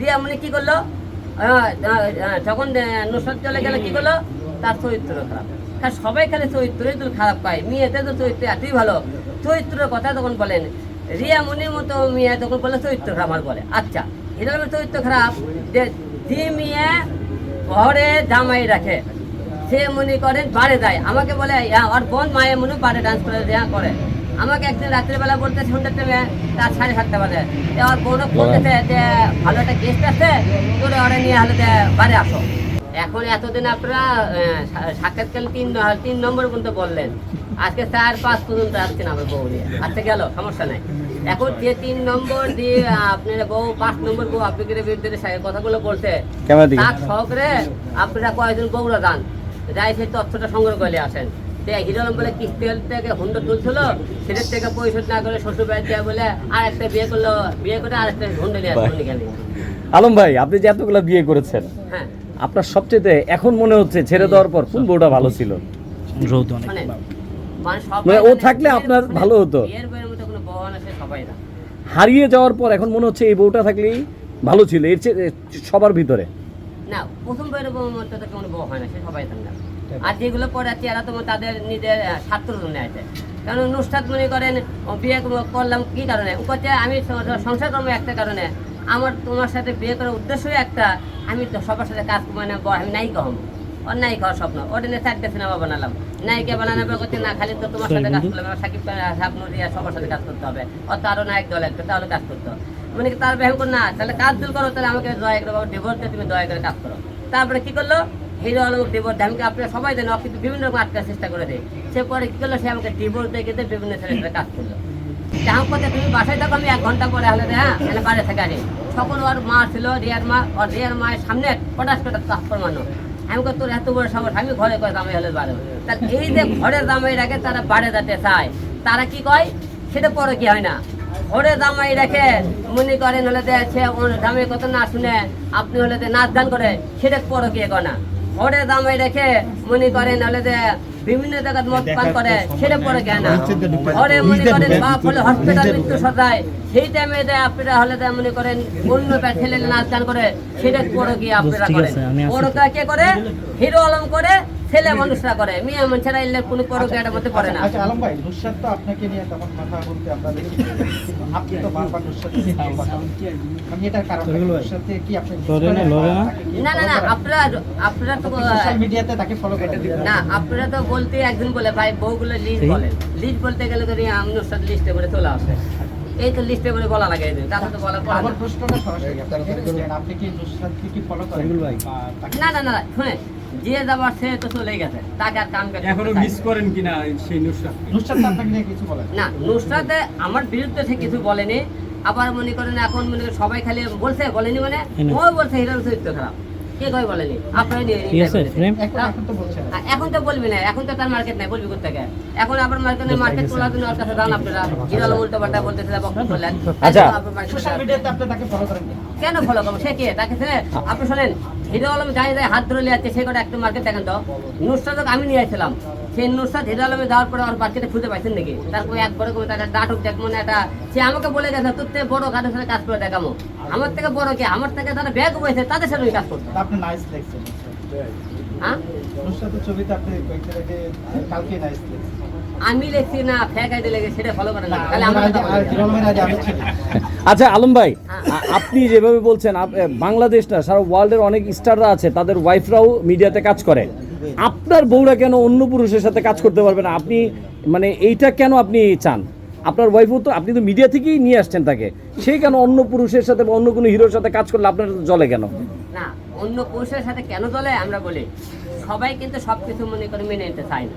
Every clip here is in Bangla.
রিয়া মনি কি করল? যখন নুসরত চলে গেল কি করল? তার চরিত্র খারাপ। হ্যাঁ সবাই খালি চরিত্রই খারাপ পায়। মেয়েতে তো চরিত্র এতই ভালো। চরিত্রের কথা তখন বলেন। রিয়া মনির মতো মেয়ে তখন বলে চরিত্র খারাপ আর বলে। আচ্ছা হিরোর চরিত্র খারাপ যে যে মেয়ে ঘরে জামাই রাখে সে মনে করেন বারে যায়। আমাকে বলে "ইয়া, ওর বোন মায়ে মনে বারে ডান্স করে দেয়া করে। আমাকে একদিন রাত্রিবেলা বলতে সন্ধ্যার টাইমে রাত সাড়ে সাতটা বাজে। যে ওর বলতেছে যে ভালো একটা গেস্ট আছে তোরে ওরা নিয়ে হলে বারে আসো। এখন এতদিন আপনারা সাক্ষাৎকাল তিন তিন নম্বর পর্যন্ত বললেন। আজকে চার পাঁচ পর্যন্ত আসছেন আমার বউ নিয়ে। আচ্ছা গেল সমস্যা নাই। এখন যে তিন নম্বর দিয়ে আপনার বউ পাঁচ নম্বর বউ আপনাদের বিরুদ্ধে কথাগুলো বলছে। তার সহকারে আপনারা কয়েকজন বউরা যান। যাই সেই তথ্যটা সংগ্রহ করে আসেন। হিরো বলে থেকে হুন্ডা তুলছিল? সেটার থেকে পরিশোধ না করে শ্বশুর বাড়ি দিয়ে বলে আর একটা বিয়ে করল বিয়ে করে আর একটা হুন্ডা নিয়ে আলম ভাই আপনি যে এতগুলা বিয়ে করেছেন হ্যাঁ। আপনার সবচেয়ে এখন মনে হচ্ছে ছেড়ে দেওয়ার পর কোন বউটা ভালো ছিল? মানে মানে ও থাকলে আপনার ভালো হতো। বিয়ের বইয়ের মধ্যে কোনো বউ আছে সবাই না। হারিয়ে যাওয়ার পর এখন মনে হচ্ছে এই বউটা থাকলেই ভালো ছিল এর চেয়ে সবার ভিতরে। না প্রথম বউ মধ্যে তো কোনো বউ হয় না সে সবাই থাকে না। আর যেগুলো পড়াচ্ছি এরা তো তাদের নিজের ছাত্র জন্য আছে। কারণ নুসরাত মনে করেন বিয়ে করলাম কি কারণে? করছে আমি সংসার করব একটা কারণে। আমার তোমার সাথে বিয়ে করার উদ্দেশ্যই একটা। আমি তো সবার সাথে কাজ মানে আমি নায়িকা হব। ওর নায়িকা হওয়ার স্বপ্ন। ওটা নিয়ে চারটে সিনেমা বানালাম। নায়িকা বানানো করছে না খালি তো তোমার সাথে কাজ করলাম। সাকিব শাবনূর রিয়া সবার সাথে কাজ করতে হবে। ওর তো আরও নায়ক দল একটা তাহলে কাজ করতে। হবে মানে তার ব্যায়াম করে না তাহলে কাজ দূর করো তাহলে আমাকে দয়া করে ডিভোর্স দিয়ে তুমি দয়া করে কাজ করো। তারপরে কি করল? হিরো আলম ডিভোর্স দেয় আমাকে আপনারা সবাই দেন কিন্তু বিভিন্ন রকম আটকার চেষ্টা করে দেয়। সে পরে কি করল? সে আমাকে ডিভোর্স দিয়ে গেতে বিভিন্ন ছেলেরা কাজ করল। যাহোক কথা তুমি বাসায় থাকো আমি এক ঘণ্টা পরে হলে হ্যাঁ এখানে বাইরে থেকে আনি সকল ওর মা ছিল রিয়ার মা ওর রিয়ার মায়ের সামনে পটাশ পটাশ কাজ করমানো আমি কই, তোর এত বড় সাহস আমি ঘরে কয় দামে হলে বাড়ে? তাহলে এই যে ঘরের দামাই রাখে তারা বাড়ে যেতে চায় তারা কি কয়? সেটা পরে কি হয় না? ঘরে দামাই রেখে মনে করেন হলে যে সে দামের কথা না শুনে আপনি হলে যে নাচ গান করে সেটা পরে কি কয় দামে রেখে মনে করেন হলে যে বিভিন্ন জায়গায় মদ পান করে সেটা পরে জ্ঞান না ঘরে মনে করেন বাপ হলে হসপিটাল মৃত্যু সজায় সেই টাইমে আপনারা হলে মনে করেন অন্য প্যাট ছেলে নাচ গান করে সেটা পরে গিয়ে আপনারা করেন। পরকা কে করে? হিরো আলম করে ছেলে মানুষরা করে। মেয়ে মানুষেরা এলে কোনো পরকা এটার মধ্যে পড়ে না। আচ্ছা আলম ভাই নুসরাত তো আপনাকে নিয়ে তেমন কথা বলতে আমরা দেখি আপনি তো বারবার নুসরাত নিয়ে কথা বলছেন। আমি এটার কারণ নুসরাতকে কি আপনি না? না না আপনারা আপনারা তো সোশ্যাল মিডিয়াতে তাকে ফলো করেন। না আপনারা তো বলতে একদিন বলে ভাই বউগুলো লিস্ট বলে। লিস্ট বলতে গেলে তো আমি সাথে লিস্টে করে চলে আসে। এই তো লিস্টে করে বলা লাগে তারপর তো বলা পড়ে আমার প্রশ্নটা সরাসরি আপনি কি নুসরাতকে কি ফলো করেন? না না না শুনে যে যাবার সে তো চলে গেছে। তাকে আর কাম এখনও মিস করেন কিনা সেই নুসরাত? নুসরাত আপনাকে নিয়ে কিছু বলেন। না নুসরাতে আমার বিরুদ্ধে সে কিছু বলেনি। আবার মনে করেন এখন মনে করেন সবাই খালি বলছে বলেনি মানে ও বলছে হিরোর চরিত্র খারাপ। কে কই বলেনি আপনারা নিয়ে নিয়ে বলেছে। এখন এখন তো বলছেন আর এখন তো বলবি না এখন তো তার মার্কেট নাই বলবি কোথেকে এখন আবার মার্কেটে মার্কেট তোলার জন্য ওর কাছে আপনারা। হিরো উল্টো পাল্টা বলতেছে বক্তব্য করলেন আচ্ছা। সোশ্যাল মিডিয়াতে আপনি তাকে ফলো করেন কেন ফলো করব? সে কে? তাকে আপনি শোনেন হিরো আলম যাই যাই হাত ধরে নিয়ে যাচ্ছে সে কটা একটা মার্কেট দেখেন তো। নুসরাত আমি নিয়ে আসছিলাম। সেই নুসরাত হিরো আলমে যাওয়ার পরে আমার মার্কেটে খুঁজে পাইছেন নাকি? তারপরে একবারে করে তাকে নাটক দেখ মানে একটা সে আমাকে বলে গেছে তোর থেকে বড় কাদের সাথে কাজ করে দেখামো আমার থেকে বড় কে? আমার থেকে যারা ব্যাগ বয়েছে তাদের সাথে আমি কাজ করতাম আপনি নাইস দেখছেন। হ্যাঁ? নুসরাতের ছবিতে আপনি কয়েকদিন আগে কালকে নাইস দেখছেন। আমি লিখছি না ফেক আইডি লেগে সেটা ফলো করে না। তাহলে আচ্ছা আলম ভাই হ্যাঁ। আপনি যেভাবে বলছেন আপ- এ, বাংলাদেশ না সারা ওয়ার্ল্ডের অনেক স্টাররা আছে তাদের ওয়াইফরাও মিডিয়াতে কাজ করে। আপনার বউরা কেন অন্য পুরুষের সাথে কাজ করতে পারবে না? আপনি মানে এইটা কেন আপনি চান? আপনার ওয়াইফও তো আপনি তো মিডিয়া থেকেই নিয়ে আসছেন তাকে। সে কেন অন্য পুরুষের সাথে বা অন্য কোনো হিরোর সাথে কাজ করলে আপনার জলে কেন? না অন্য পুরুষের সাথে কেন চলে আমরা বলি সবাই কিন্তু সব কিছু মনে করে মেনে নিতে চায়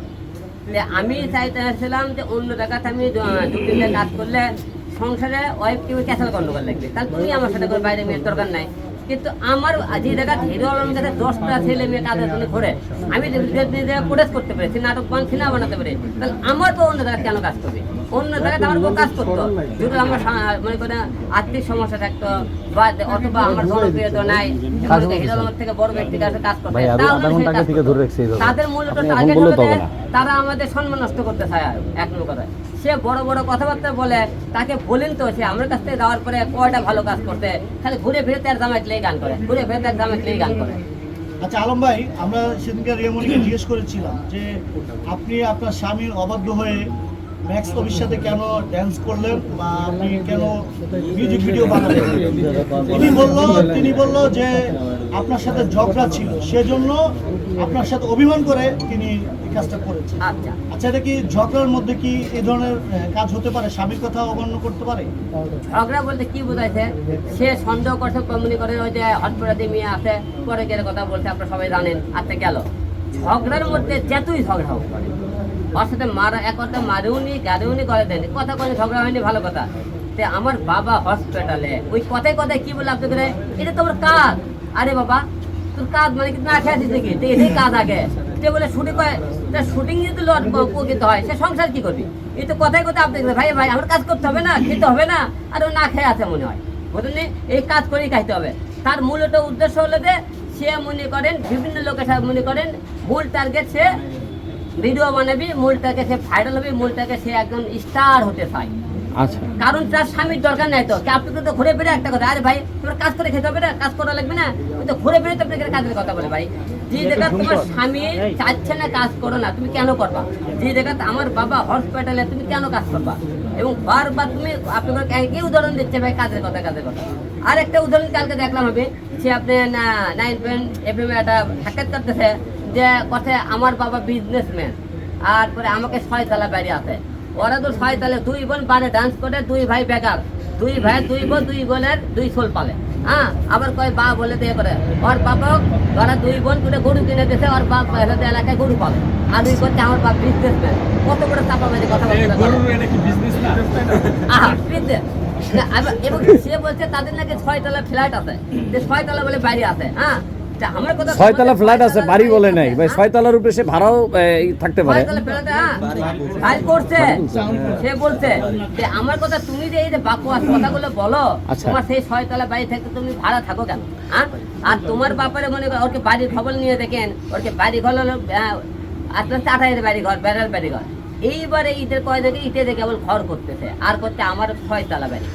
না। আমি চাইতেছিলাম যে অন্য জায়গাতে আমি দু- দু তিনটে কাজ করলে সংসারে ওয়াইফ কেউ ক্যাসেল গন্ডগোল লাগবে। তাহলে তুমি আমার সাথে করে বাইরে মেয়ের দরকার নাই। কিন্তু আমার যে জায়গা হিরো আলমের কাছে দশটা ছেলে মেয়ে কাজের জন্য ঘরে? আমি প্রোটেস্ট করতে পারি নাটক বান সিনেমা বানাতে পারি তাহলে আমার তো অন্য জায়গায় কেন কাজ করবে? অন্য জায়গায় আমার বউ কাজ করতো। যদি আমার মনে করেন আর্থিক সমস্যা থাকতো বা অথবা আমার জনপ্রিয়তা নাই থেকে বড় ব্যক্তির কাছে কাজ করতে। তাদের মূলত টার্গেট হচ্ছে তারা আমাদের সম্মান নষ্ট করতে চায় এক নম্বর কথা। সে বড় বড় কথাবার্তা বলে তাকে বলেন তো সে আমার কাছ থেকে যাওয়ার পরে কয়টা ভালো কাজ করতে খালি ঘুরে ফিরে তার জামাইতলেই গান করে ঘুরে ফিরে তার জামাইতলেই গান করে। আচ্ছা আলম ভাই আমরা সেদিনকে রিয়ামণিকে জিজ্ঞেস করেছিলাম যে আপনি আপনার স্বামীর অবাধ্য হয়ে ম্যাক্স কবির সাথে কেন ড্যান্স করলেন বা আপনি কেন মিউজিক ভিডিও বানালেন? তিনি বলল তিনি বলল যে আপনার সাথে ঝগড়া ছিল সেজন্য আপনার সাথে অভিমান করে তিনি এই কাজটা করেছেন। আচ্ছা। আচ্ছা এটা কি ঝগড়ার মধ্যে কি এই ধরনের কাজ হতে পারে? স্বামীর কথা অমান্য করতে পারে? ঝগড়া বলতে কি বোঝাইছে? সে সন্দেহ করছে কমিউনি করে ওই যে হটপড়াতে মেয়ে আছে পরে গেলে কথা বলছে আপনারা সবাই জানেন আচ্ছা গেল। ঝগড়ার মধ্যে যতই ঝগড়া হোক ওর সাথে মারা, এক কথা মারেও নি মারেওনি গাড়িওনি করে দেয়নি, কথা কোনো ঝগড়া হয়নি, ভালো কথা। তে আমার বাবা হসপিটালে ওই কথায় কথায় কি বলে আপনি করে এটা তোমার কাজ আরে বাবা, তোর কাজ মানে কি না খেয়ে আছিস নাকি? তো এটাই কাজ আগে। তে বলে শুটিং করে শুটিং যদি লট উপকৃত হয়, সে সংসার কি করবি? এই তো কথায় কথায় আপনি ভাই ভাই, আমার কাজ করতে হবে না, খেতে হবে না, আর না খেয়ে আছে মনে হয়। বুঝলেন এই কাজ করেই খাইতে হবে। তার মূলত উদ্দেশ্য হলো যে সে মনে করেন বিভিন্ন লোকের সাথে মনে করেন মূল টার্গেট সে ভিডিও বানাবি মূলটাকে সে ভাইরাল হবে মূলটাকে সে একজন স্টার হতে চায়। আচ্ছা। কারণ তার স্বামীর দরকার নাই তো। আপনি তো ঘুরে ফিরে একটা কথা আরে ভাই তোমার কাজ করে খেতে হবে না কাজ করা লাগবে না। ওই তো ঘুরে ফিরে তো আপনাকে কাজের কথা বলে ভাই। যে জায়গা তোমার স্বামী চাচ্ছে না কাজ করো না তুমি কেন করবা? যে জায়গা আমার বাবা হসপিটালে তুমি কেন কাজ করবা? এবং বারবার তুমি আপনার একই উদাহরণ দিচ্ছে ভাই? কাজের কথা কাজের কথা। আর একটা উদাহরণ কালকে দেখলাম হবে সে আপনি নাইন পয়েন্ট এফ এম একটা সাক্ষাৎ করতেছে, যে কথায় আমার বাবা বিজনেসম্যান আর পরে আমাকে ছয় তালা বাড়ি আছে। ওরা তো ছয় তালে দুই বোন বারে ডান্স করে, দুই ভাই বেকার। দুই ভাই দুই বোন দুই বোনের দুই সোল পালে। হ্যাঁ আবার কয় বা বলে দিয়ে করে ওর বাপক ওরা দুই বোন দুটো গরু কিনে দিয়েছে ওর বাপ হেলাতে এলাকায় গরু পালে। আর দুই করছে আমার বাপ বিজনেসম্যান কত বড় চাপা মেরে কথা বলতে বিজনেস এবং সে বলছে তাদের নাকি ছয়তলা ফ্ল্যাট আছে। যে ছয়তলা বলে বাইরে আছে হ্যাঁ? ছয়তলা ফ্ল্যাট আছে বাড়ি বলে নাই। ভাই ছয়তলার উপরে সে ভাড়াও থাকতে পারে। হ্যাঁ, সে বলছে যে আমার কথা তুমি যে এই যে বাকুয়াস কথাগুলো বলো আচ্ছা। তোমার সেই ছয়তলা বাড়ি থেকে তুমি ভাড়া থাকো কেন? হ্যাঁ? আর তোমার বাপারে মনে করো ওরকে বাড়ির খবর নিয়ে দেখেন ওরকে বাড়ি ঘর হলো আস্তে আস্তে আঠাইয়ের বাড়ি ঘর বেড়ার বাড়ি ঘর। এইবারে ঈদের কয় দেখে ইটে দেখে কেবল ঘর করতেছে। আর করতে আমার ছয়তলা বাড়ি।